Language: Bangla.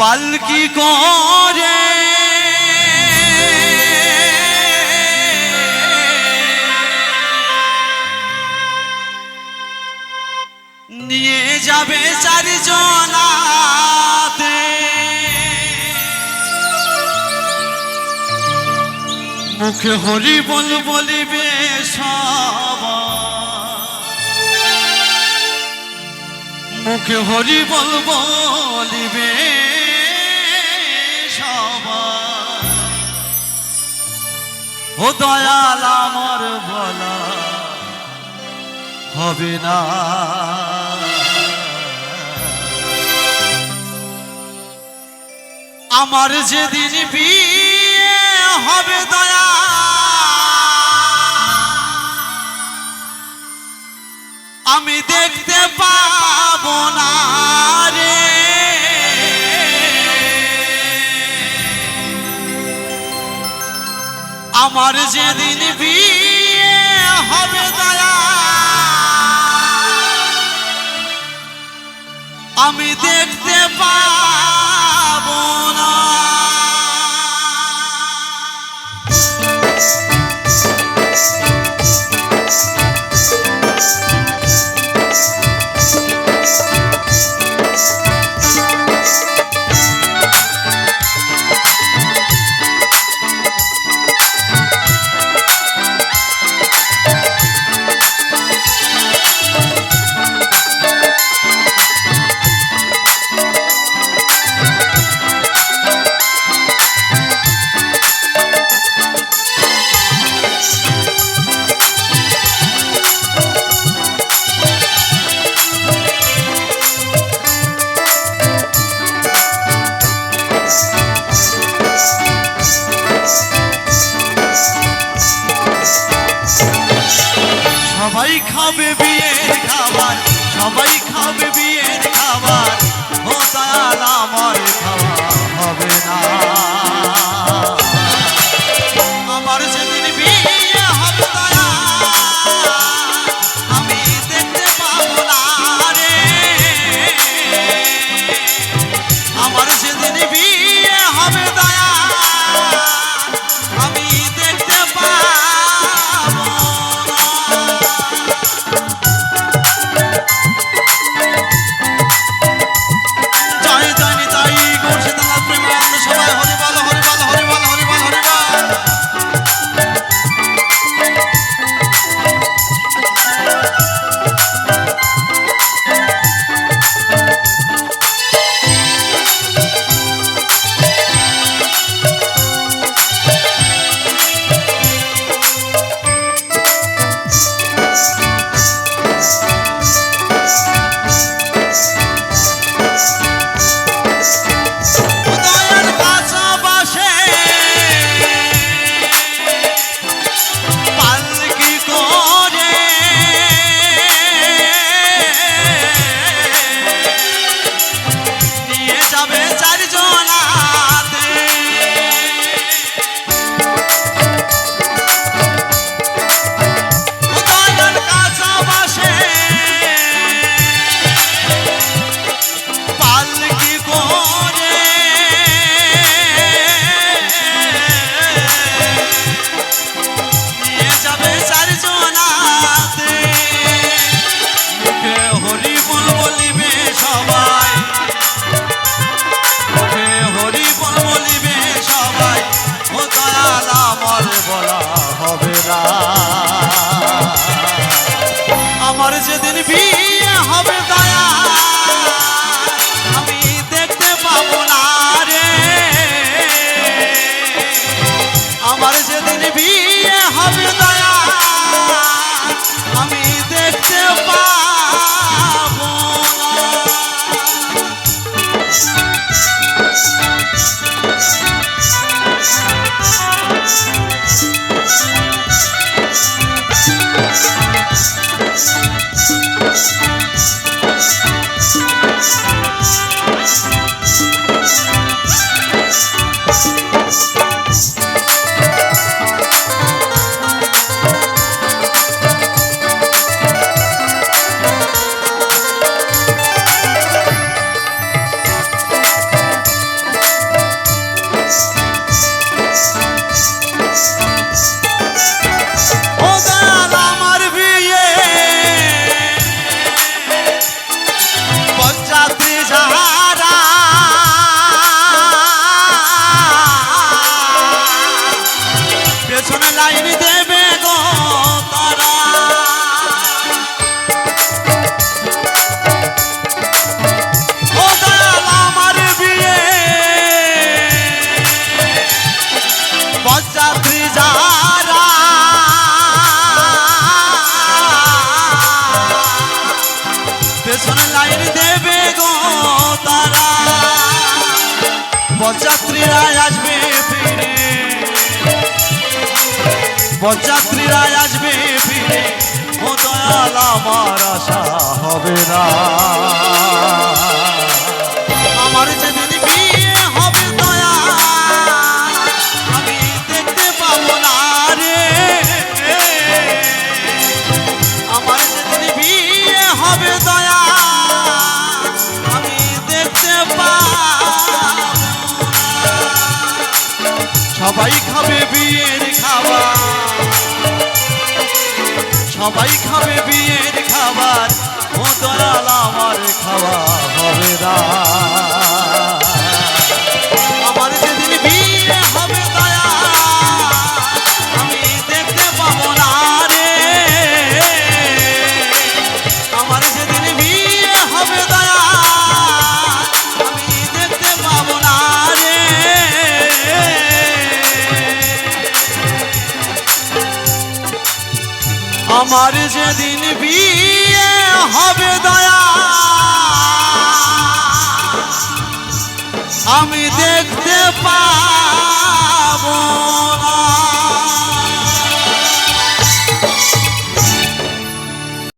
পালকি করে? নিয়ে যাবে চারিজনাতে। মুখে হরি বল বলিবে মুখে হরি বল বলিবে ও দয়াল আমার বলা হবে না। আমার যেদিন বিয়ে হবে দয়া, আমি দেখতে পাবো না। আমার যেদিন বিয়ে হবে দয়া আমি দেখতে পাবো সবাই খাবে বিয়ের খাবার, সবাই খাবে বিয়ের খাবার ও দয়াল আমার খাওয়া হবে না। আমার যেদিন বিয়ে হবে দয়া আমি দেখতে আমি আমার যেদিন বিয়ে হবে দয়া, আমি দেখতে পাবো না রে। আমার যেদিন বিয়ে হবে দয়া, আমি লাইন দেবে গো তারা। আমার বিয়ে। পঞ্চাত্রী যারা পেছনে লাইন দেবে গো তারা। পঞ্চাত্রীরা আসবে ফিরে। বরযাত্রীরা আসবে ফিরে। ও দয়াল, আমার হবে না। বিয়ে হবে দয়া আমি দেখতে পাবো রে। বিয়ে হবে দয়া। সবাই খাবে বিয়ের খাবার। সবাই খাবে বিয়ের খাবার ও দলাল আমার খাওয়া হবে না